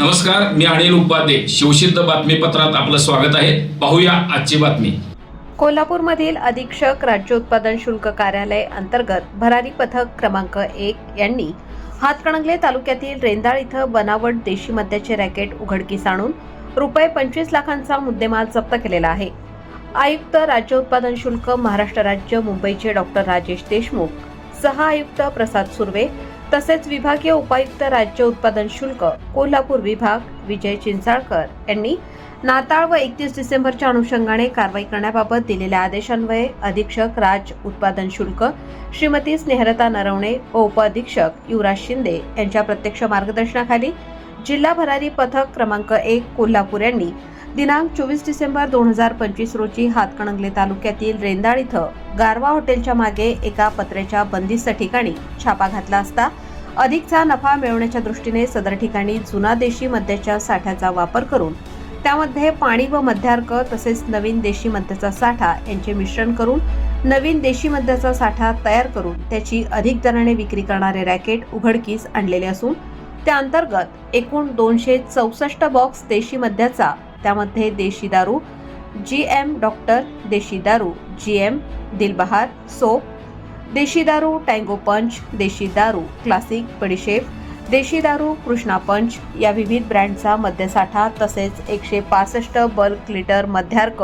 नमस्कार मी अनिल उपाध्ये. शिवसिद्ध बातमीपत्रात आपलं स्वागत आहे. पाहूया आजची बातमी. कोल्हापूरमधील अधीक्षक राज्य उत्पादन शुल्क कार्यालय अंतर्गत भरारी पथक क्रमांक एक यांनी हातकणंगले तालुक्यातील रेंदाळ इथं बनावट देशी मद्याचे रॅकेट उघडकीस आणून रुपये पंचवीस लाखांचा मुद्देमाल जप्त केलेला आहे. आयुक्त राज्य उत्पादन शुल्क महाराष्ट्र राज्य मुंबईचे डॉक्टर राजेश देशमुख सह आयुक्त प्रसाद सुर्वे तसेच विभागीय उपायुक्त राज्य उत्पादन शुल्क कोल्हापूर विभाग विजय चिंचाळकर यांनी नाताळ व एकतीस डिसेंबरच्या अनुषंगाने कारवाई करण्याबाबत दिलेल्या आदेशान्वये अधीक्षक राज उत्पादन शुल्क श्रीमती स्नेहलता नरवणे व उपअधीक्षक युवराज शिंदे यांच्या प्रत्यक्ष मार्गदर्शनाखाली जिल्हा भरारी पथक क्रमांक एक कोल्हापूर यांनी दिनांक चोवीस डिसेंबर दोन हजार पंचवीस रोजी हातकणंगले तालुक्यातील रेंदाळ इथं गारवा हॉटेलच्या मागे एका पत्र्याच्या बंदिस्त ठिकाणी छापा घातला असता अधिकचा नफा मिळवण्याच्या दृष्टीने सदर ठिकाणी जुना देशी मद्याच्या साठ्याचा वापर करून त्यामध्ये पाणी व मद्यार्क तसेच नवीन देशी मद्याचा साठा यांचे मिश्रण करून नवीन देशी मद्याचा साठा तयार करून त्याची अधिक दराने विक्री करणारे रॅकेट उघडकीस आणलेले असून त्या अंतर्गत एकूण दोनशे चौसष्ट बॉक्स देशी मद्याचा त्यामध्ये देशी दारू जी एम डॉक्टर देशी दारू जी एम दिलबहार सोप देशी दारू टँगो पंच देशी दारू क्लासिक बडीशेप देशी दारू कृष्णा पंच या विविध ब्रँडचा मद्यसाठा तसेच एकशे पासष्ट बल्क लिटर मध्यार्क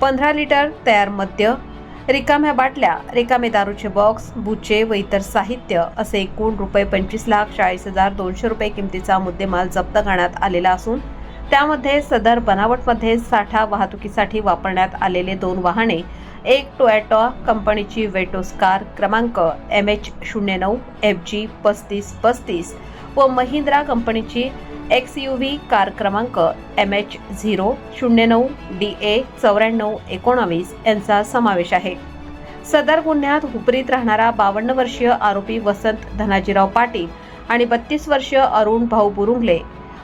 पंधरा लिटर तयार मद्य रिकाम्या बाटल्या रिकामे दारूचे बॉक्स बुचे व इतर साहित्य असे एकूण रुपये पंचवीस लाख चाळीस हजार दोनशे रुपये किमतीचा मुद्देमाल जप्त करण्यात आलेला असून त्यामध्ये सदर बनावटमध्ये साठा वाहतुकीसाठी वापरण्यात आलेले दोन वाहने एक टोयॅटो कंपनीची वेटोस कार क्रमांक एम एच शून्य नऊ एफ जी पस्तीस पस्तीस व महिंद्रा कंपनीची एक्स यू व्ही कार क्रमांक एम एच झिरो शून्य नऊ डी ए चौऱ्याण्णव एकोणावीस यांचा समावेश आहे. सदर गुन्ह्यात हुपरीत राहणारा बावन्न वर्षीय आरोपी वसंत धनाजीराव पाटील आणि बत्तीस वर्षीय अरुण भाऊ बुरुंगले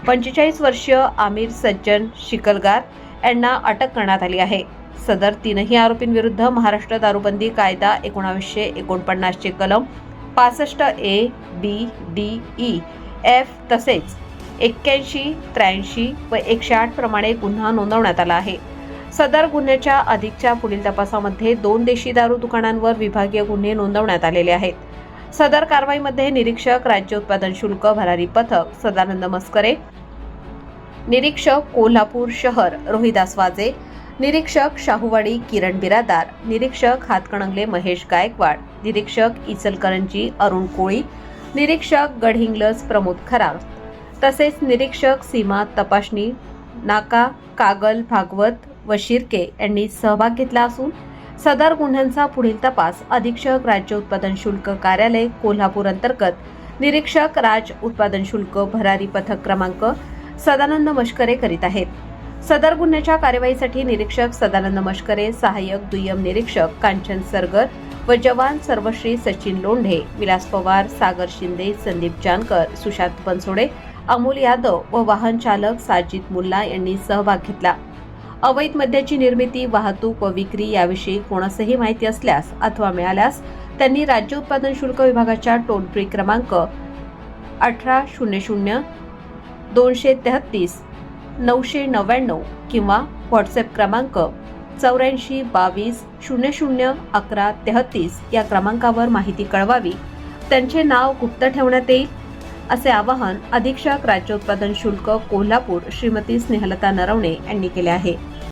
पंचेचाळीस वर्षीय आमिर सज्जन शिकलगार यांना अटक करण्यात आली आहे. सदर तीनही आरोपींविरुद्ध महाराष्ट्र दारूबंदी कायदा एकोणावीसशे एकोणपन्नासचे कलम पासष्ट A B D E F तसेच एक्क्याऐंशी त्र्याऐंशी व एकशे आठ प्रमाणे गुन्हा नोंदवण्यात आला आहे. सदर गुन्ह्याच्या अधिकच्या पुढील तपासामध्ये दोन देशी दारू दुकानांवर विभागीय गुन्हे नोंदवण्यात आलेले आहेत. सदर कारवाईमध्ये निरीक्षक राज्य उत्पादन शुल्क भरारी पथक सदानंद मस्करे निरीक्षक कोल्हापूर शहर रोहिदास वाजे निरीक्षक शाहूवाडी किरण बिरादार निरीक्षक हातकणंगले महेश गायकवाड निरीक्षक इचलकरंजी अरुण कोळी निरीक्षक गडहिंग्लज प्रमोद खरात तसेच निरीक्षक सीमा तपासणी नाका कागल भागवत व शिर्के यांनी सहभाग घेतला असून सदर गुन्ह्यांचा पुढील तपास अधीक्षक राज्य उत्पादन शुल्क कार्यालय कोल्हापूर अंतर्गत. निरीक्षक राज उत्पादन शुल्क भरारी पथक क्रमांक सदानंद मष्करे करीत आहेत. सदर गुन्ह्याच्या कार्यवाहीसाठी निरीक्षक सदानंद मष्करे सहाय्यक दुय्यम निरीक्षक कांचन सरगर व जवान सर्वश्री सचिन लोंढे विलास पवार सागर शिंदे संदीप जानकर सुशांत बनसोडे अमोल यादव व वाहन चालक साजिद मुल्ला यांनी सहभाग घेतला. अवैध मद्याची निर्मिती वाहतूक व विक्री याविषयी कोणासही माहिती असल्यास अथवा मिळाल्यास त्यांनी राज्य उत्पादन शुल्क विभागाच्या टोल फ्री क्रमांक अठरा शून्य शून्य दोनशे तेहत्तीस नऊशे नव्याण्णव किंवा व्हॉट्सॲप क्रमांक चौऱ्याऐंशी बावीस शून्य शून्य अकरा तेहत्तीस या क्रमांकावर माहिती कळवावी. त्यांचे नाव गुप्त ठेवण्यात येईल असे आवाहन अधीक्षक राज्य उत्पादन शुल्क कोल्हापूर श्रीमती स्नेहलता नरवणे यांनी केले आहे.